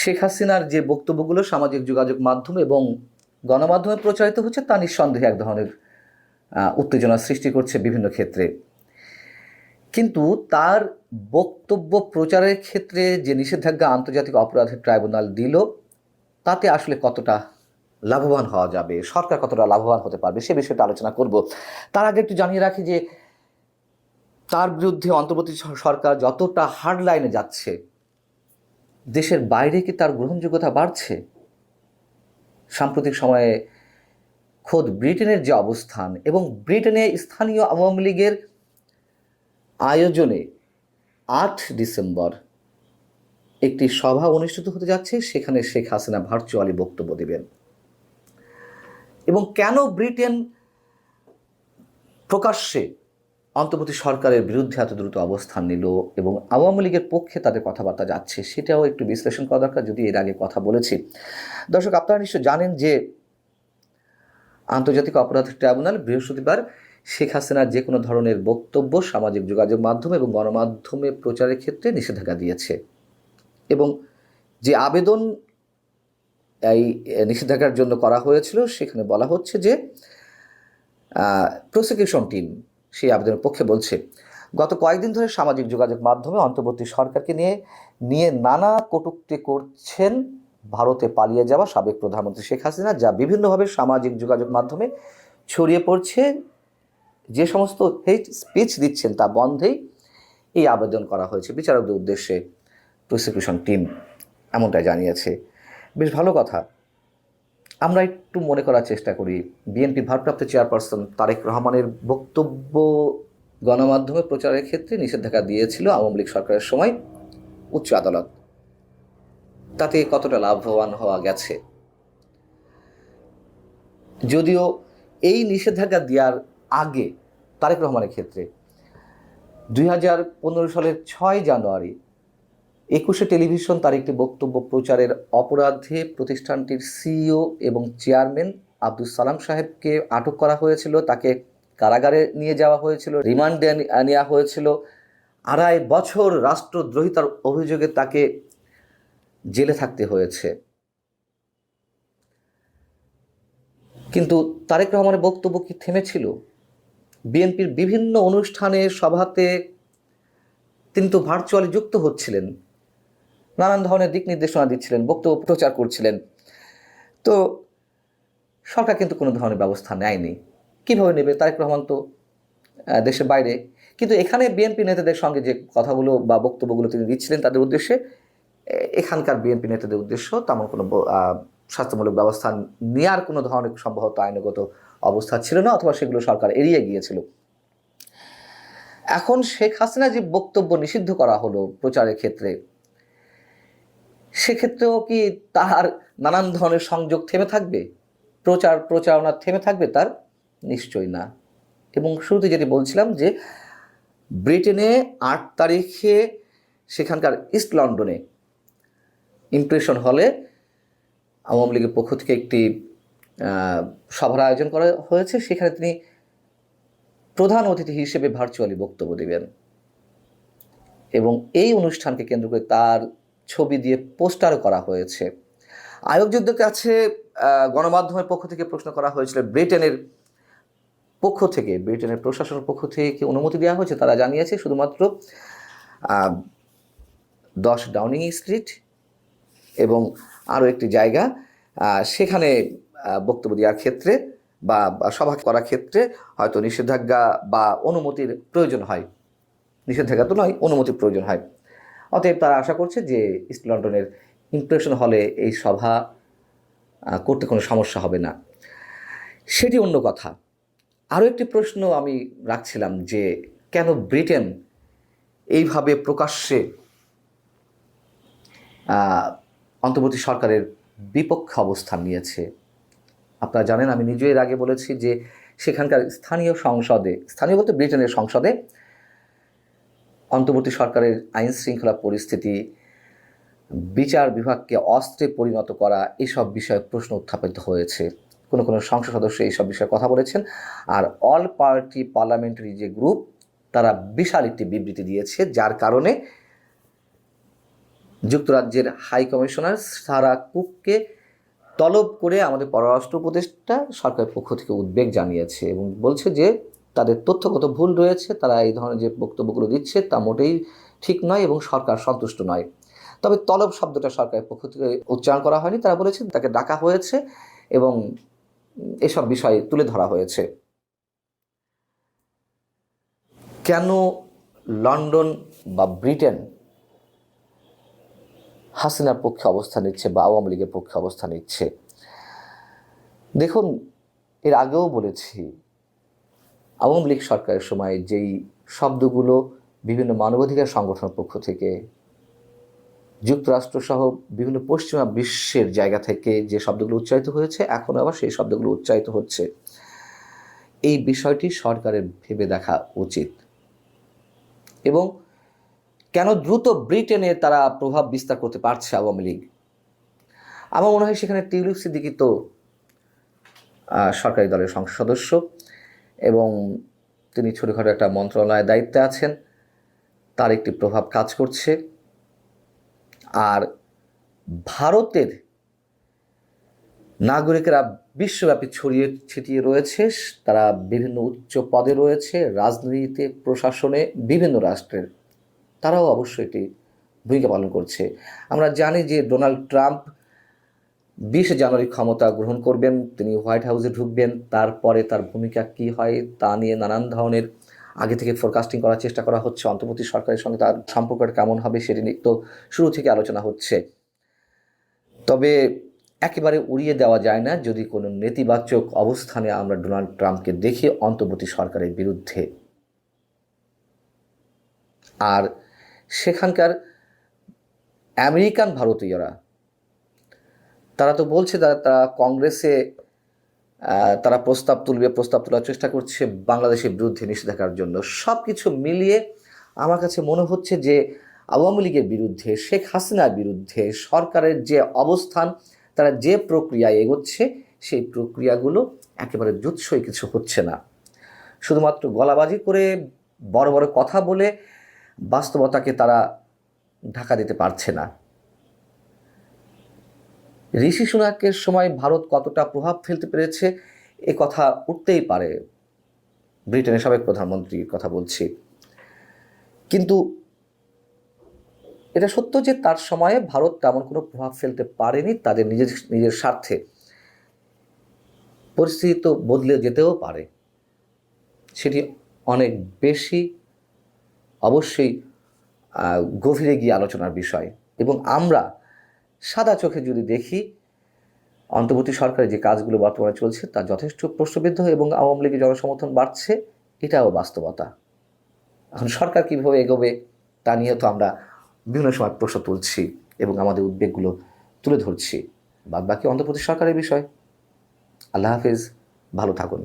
শেখ হাসিনার যে বক্তব্যগুলো সামাজিক যোগাযোগ মাধ্যম এবং গণমাধ্যমে প্রচারিত হচ্ছে, তা নিঃসন্দেহে এক ধরনের উত্তেজনা সৃষ্টি করছে বিভিন্ন ক্ষেত্রে। কিন্তু তার বক্তব্য প্রচারের ক্ষেত্রে যে নিষেধাজ্ঞা আন্তর্জাতিক অপরাধের ট্রাইব্যুনাল দিল, তাতে আসলে কতটা লাভবান হওয়া যাবে? সরকার কতটা লাভবান হতে পারবে? সে বিষয়টা আলোচনা করব। তার আগে একটু জানিয়ে রাখি যে, তার বিরুদ্ধে অন্তর্বর্তী সরকার যতটা হার্ড লাইনে যাচ্ছে দেশের বাইরে কি তার গ্রহণযোগ্যতা বাড়ছে? সাম্প্রতিক সময়ে খোদ ব্রিটেনের যে অবস্থান এবং ব্রিটেনে স্থানীয় আওয়ামী লীগের আয়োজনে আট ডিসেম্বর একটি সভা অনুষ্ঠিত হতে যাচ্ছে, সেখানে শেখ হাসিনা ভার্চুয়ালি বক্তব্য দেবেন। এবং কেন ব্রিটেন প্রকাশ্যে অন্তর্বর্তী সরকারের বিরুদ্ধে এত দ্রুত অবস্থান নিল এবং আওয়ামী লীগের পক্ষে তাদের কথাবার্তা যাচ্ছে, সেটাও একটু বিশ্লেষণ করা দরকার, যদি এর আগে কথা বলেছি। দর্শক, আপনারা নিশ্চয় জানেন যে আন্তর্জাতিক অপরাধ ট্রাইব্যুনাল বৃহস্পতিবার শেখ হাসিনার যে কোনো ধরনের বক্তব্য, সামাজিক যোগাযোগ মাধ্যম এবং গণমাধ্যমে প্রচারের ক্ষেত্রে নিষেধাজ্ঞা দিয়েছে এবং যে আবেদন এই নিষেধাজ্ঞার জন্য করা হয়েছিল, সেখানে বলা হচ্ছে যে প্রসিকিউশন টিম সেই আবেদনের পক্ষে বলছে, গত কয়েকদিন ধরে সামাজিক যোগাযোগ মাধ্যমে অন্তর্বর্তী সরকারকে নিয়ে নিয়ে নানা কটূক্তি করছেন ভারতে পালিয়ে যাওয়া সাবেক প্রধানমন্ত্রী শেখ হাসিনা, যা বিভিন্নভাবে সামাজিক যোগাযোগ মাধ্যমে ছড়িয়ে পড়ছে। যে সমস্ত হেট স্পিচ দিচ্ছেন তা বন্ধেই এই আবেদন করা হয়েছে। বিচারকদের উদ্দেশ্যে প্রসিকিউশন টিম এমনটাই জানিয়েছে। বেশ ভালো কথা। আমরা একটু মনে করার চেষ্টা করি। বিএনপি ভারপ্রাপ্ত চেয়ারপারসন তারেক রহমানের বক্তব্য গণমাধ্যমে প্রচারের ক্ষেত্রে নিষেধাজ্ঞা দিয়েছিল আওয়ামী লীগ সরকারের সময় উচ্চ আদালত। তাতে কতটা লাভবান হওয়া গেছে? যদিও এই নিষেধাজ্ঞা দেওয়ার আগে তারেক রহমানের ক্ষেত্রে দুই হাজার পনেরো সালের ছয় জানুয়ারি একুশে টেলিভিশন তার একটি বক্তব্য প্রচারের অপরাধে প্রতিষ্ঠানটির সিইও এবং চেয়ারম্যান আব্দুল সালাম সাহেবকে আটক করা হয়েছিল, তাকে কারাগারে নিয়ে যাওয়া হয়েছিল, রিমান্ডে নেওয়া হয়েছিল। আড়াই বছর রাষ্ট্রদ্রোহিতার অভিযোগে তাকে জেলে থাকতে হয়েছে। কিন্তু তারেক রহমানের বক্তব্য কি থেমেছিল? বিএনপির বিভিন্ন অনুষ্ঠানে, সভাতে তিনি তো ভার্চুয়ালি যুক্ত হচ্ছিলেন। নানান ধরনের দিক নির্দেশনা দিচ্ছিলেন, বক্তব্য প্রচার করছিলেন। তো সরকার কিন্তু কোনো ধরনের ব্যবস্থা নেয়নি। কীভাবে নেবে? তারেক রহমান তো দেশের বাইরে। কিন্তু এখানে বিএনপি নেতাদের সঙ্গে যে কথাগুলো বা বক্তব্যগুলো তিনি দিচ্ছিলেন, তাদের উদ্দেশ্যে এখানকার বিএনপি নেতাদের উদ্দেশ্য তেমন কোনো স্বাস্থ্যমূলক ব্যবস্থা নেওয়ার কোনো ধরনের সম্ভবত আইনগত অবস্থা ছিল না, অথবা সেগুলো সরকার এড়িয়ে গিয়েছিল। এখন শেখ হাসিনা যে বক্তব্য নিষিদ্ধ করা হলো প্রচারের ক্ষেত্রে সেক্ষেত্রেও কি তার নানান ধরনের সংযোগ থেমে থাকবে? প্রচার, প্রচারণা থেমে থাকবে তার? নিশ্চয় না। এবং শুরুতে যেটি বলছিলাম যে, ব্রিটেনে আট তারিখে সেখানকার ইস্ট লন্ডনে ইমপ্রেশন হলে আওয়ামী লীগের পক্ষ থেকে একটি সভার আয়োজন করা হয়েছে। সেখানে তিনি প্রধান অতিথি হিসেবে ভার্চুয়ালি বক্তব্য দেবেন। এবং এই অনুষ্ঠানকে কেন্দ্র করে তার ছবি দিয়ে পোস্টারও করা হয়েছে। আয়োজকদের কাছে গণমাধ্যমের পক্ষ থেকে প্রশ্ন করা হয়েছিল, ব্রিটেনের পক্ষ থেকে, ব্রিটেনের প্রশাসনের পক্ষ থেকে কি অনুমতি দেওয়া হয়েছে? তারা জানিয়েছে শুধুমাত্র দশ ডাউনিং স্ট্রিট এবং আরও একটি জায়গা সেখানে বক্তব্য দেওয়ার ক্ষেত্রে বা সভা করার ক্ষেত্রে হয়তো নিষেধাজ্ঞা বা অনুমতির প্রয়োজন হয়। নিষেধাজ্ঞা তো নয়, অনুমতির প্রয়োজন হয়। অতএব তারা আশা করছে যে ইস্ট লন্ডনের ইমপ্রেশন হলে এই সভা করতে কোনো সমস্যা হবে না। সেটি অন্য কথা। আরও একটি প্রশ্ন আমি রাখছিলাম যে কেন ব্রিটেন এইভাবে প্রকাশ্যে অন্তর্বর্তী সরকারের বিপক্ষে অবস্থান নিয়েছে। আপনারা জানেন আমি নিজেও এর আগে বলেছি যে সেখানকার স্থানীয় সংসদে, স্থানীয় বলতে ব্রিটেনের সংসদে অন্তর্বর্তী সরকারের আইন শৃঙ্খলা পরিস্থিতি, বিচার বিভাগকে অস্ত্রে পরিণত করা, এসব বিষয়ে প্রশ্ন উত্থাপিত হয়েছে। কোনো কোনো সংসদ সদস্য এইসব বিষয়ে কথা বলেছেন। আর অল পার্টি পার্লামেন্টারি যে গ্রুপ, তারা বিশাল একটি বিবৃতি দিয়েছে, যার কারণে যুক্তরাজ্যের হাই কমিশনার সারা কুককে তলব করে আমাদের পররাষ্ট্র উপদেষ্টা সরকারের পক্ষ থেকে উদ্বেগ জানিয়েছে এবং বলছে যে তাদের তথ্যগত ভুল রয়েছে, তারা এই ধরনের যে বক্তব্যগুলো দিচ্ছে তা মোটেই ঠিক নয় এবং সরকার সন্তুষ্ট নয়। তবে তলব শব্দটা সরকারের পক্ষ থেকে উচ্চারণ করা হয়নি, তারা বলেছেন তাকে ডাকা হয়েছে এবং এসব বিষয় তুলে ধরা হয়েছে। কেন লন্ডন বা ব্রিটেন হাসিনার পক্ষে অবস্থান নিচ্ছে বা আওয়ামী লীগের পক্ষে অবস্থান নিচ্ছে? দেখুন, এর আগেও বলেছি আওয়ামী লীগ সরকারের সময় যেই শব্দগুলো বিভিন্ন মানবাধিকার সংগঠনের পক্ষ থেকে যুক্তরাষ্ট্রসহ বিভিন্ন পশ্চিমা বিশ্বের জায়গা থেকে যে শব্দগুলো উচ্চারিত হয়েছে, এখন আবার সেই শব্দগুলো উচ্চারিত হচ্ছে। এই বিষয়টি সরকারের ভেবে দেখা উচিত। এবং কেন দ্রুত ব্রিটেনে তারা প্রভাব বিস্তার করতে পারছে আওয়ামী লীগ? আমার মনে হয় সেখানে টিউলিপ সিদ্দিকি তো সরকারি দলের সংসদ সদস্য। এবং তিনি ছোটোখাটো একটা মন্ত্রণালয়ের দায়িত্বে আছেন। তার একটি প্রভাব কাজ করছে। আর ভারতের নাগরিকেরা বিশ্বব্যাপী ছড়িয়ে ছিটিয়ে রয়েছে। তারা বিভিন্ন উচ্চ পদে রয়েছে, রাজনীতিতে, প্রশাসনে, বিভিন্ন রাষ্ট্রের। তারাও অবশ্যই এটি ভূমিকা পালন করছে। আমরা জানি যে ডোনাল্ড ট্রাম্প বিশে জানুয়ারি ক্ষমতা গ্রহণ করবেন, তিনি হোয়াইট হাউসে ঢুকবেন, তারপরে তার ভূমিকা কি হয় তা নিয়ে নানান ধরনের আগে থেকে ফোরকাস্টিং করার চেষ্টা করা হচ্ছে। অন্তর্বর্তী সরকারের সঙ্গে তার সম্পর্কটা কেমন হবে সেটি নিয়ে তো শুরু থেকে আলোচনা হচ্ছে। তবে একেবারে উড়িয়ে দেওয়া যায় না, যদি কোনো নেতিবাচক অবস্থানে আমরা ডোনাল্ড ট্রাম্পকে দেখি অন্তর্বর্তী সরকারের বিরুদ্ধে। আর সেখানকার আমেরিকান ভারতীয়রা তারা তো বলছে তারা তারা কংগ্রেসে তারা প্রস্তাব তুলবে, প্রস্তাব তোলার চেষ্টা করছে বাংলাদেশের বিরুদ্ধে নিষেধাজ্ঞার জন্য। সব কিছু মিলিয়ে আমার কাছে মনে হচ্ছে যে আওয়ামী লীগের বিরুদ্ধে, শেখ হাসিনার বিরুদ্ধে সরকারের যে অবস্থান, তারা যে প্রক্রিয়ায় এগোচ্ছে, সেই প্রক্রিয়াগুলো একেবারে জুৎসই কিছু হচ্ছে না। শুধুমাত্র গলাবাজি করে বড় বড় কথা বলে বাস্তবতাকে তারা ঢাকা দিতে পারছে না। ঋষি সুনাকের সময় ভারত কতটা প্রভাব ফেলতে পেরেছে, এ কথা উঠতেই পারে। ব্রিটেনের সাবেক প্রধানমন্ত্রীর কথা বলছি। কিন্তু এটা সত্য যে তার সময়ে ভারত তেমন কোনো প্রভাব ফেলতে পারেনি, তাদের নিজের নিজের স্বার্থে। পরিস্থিতি তো বদলে যেতেও পারে। সেটি অনেক বেশি অবশ্যই গভীরে গিয়ে আলোচনার বিষয়। এবং আমরা সাদা চোখে যদি দেখি, অন্তর্বর্তী সরকারের যে কাজগুলো বর্তমানে চলছে তা যথেষ্ট প্রশ্নবিদ্ধ এবং আওয়ামী লীগের জনসমর্থন বাড়ছে, এটাও বাস্তবতা। এখন সরকার কীভাবে এগোবে, তা নিয়ে তো আমরা বিভিন্ন সময় প্রশ্ন তুলছি এবং আমাদের উদ্বেগগুলো তুলে ধরছি। বাদ বাকি অন্তর্বর্তী সরকারের বিষয়। আল্লাহ হাফিজ, ভালো থাকুন।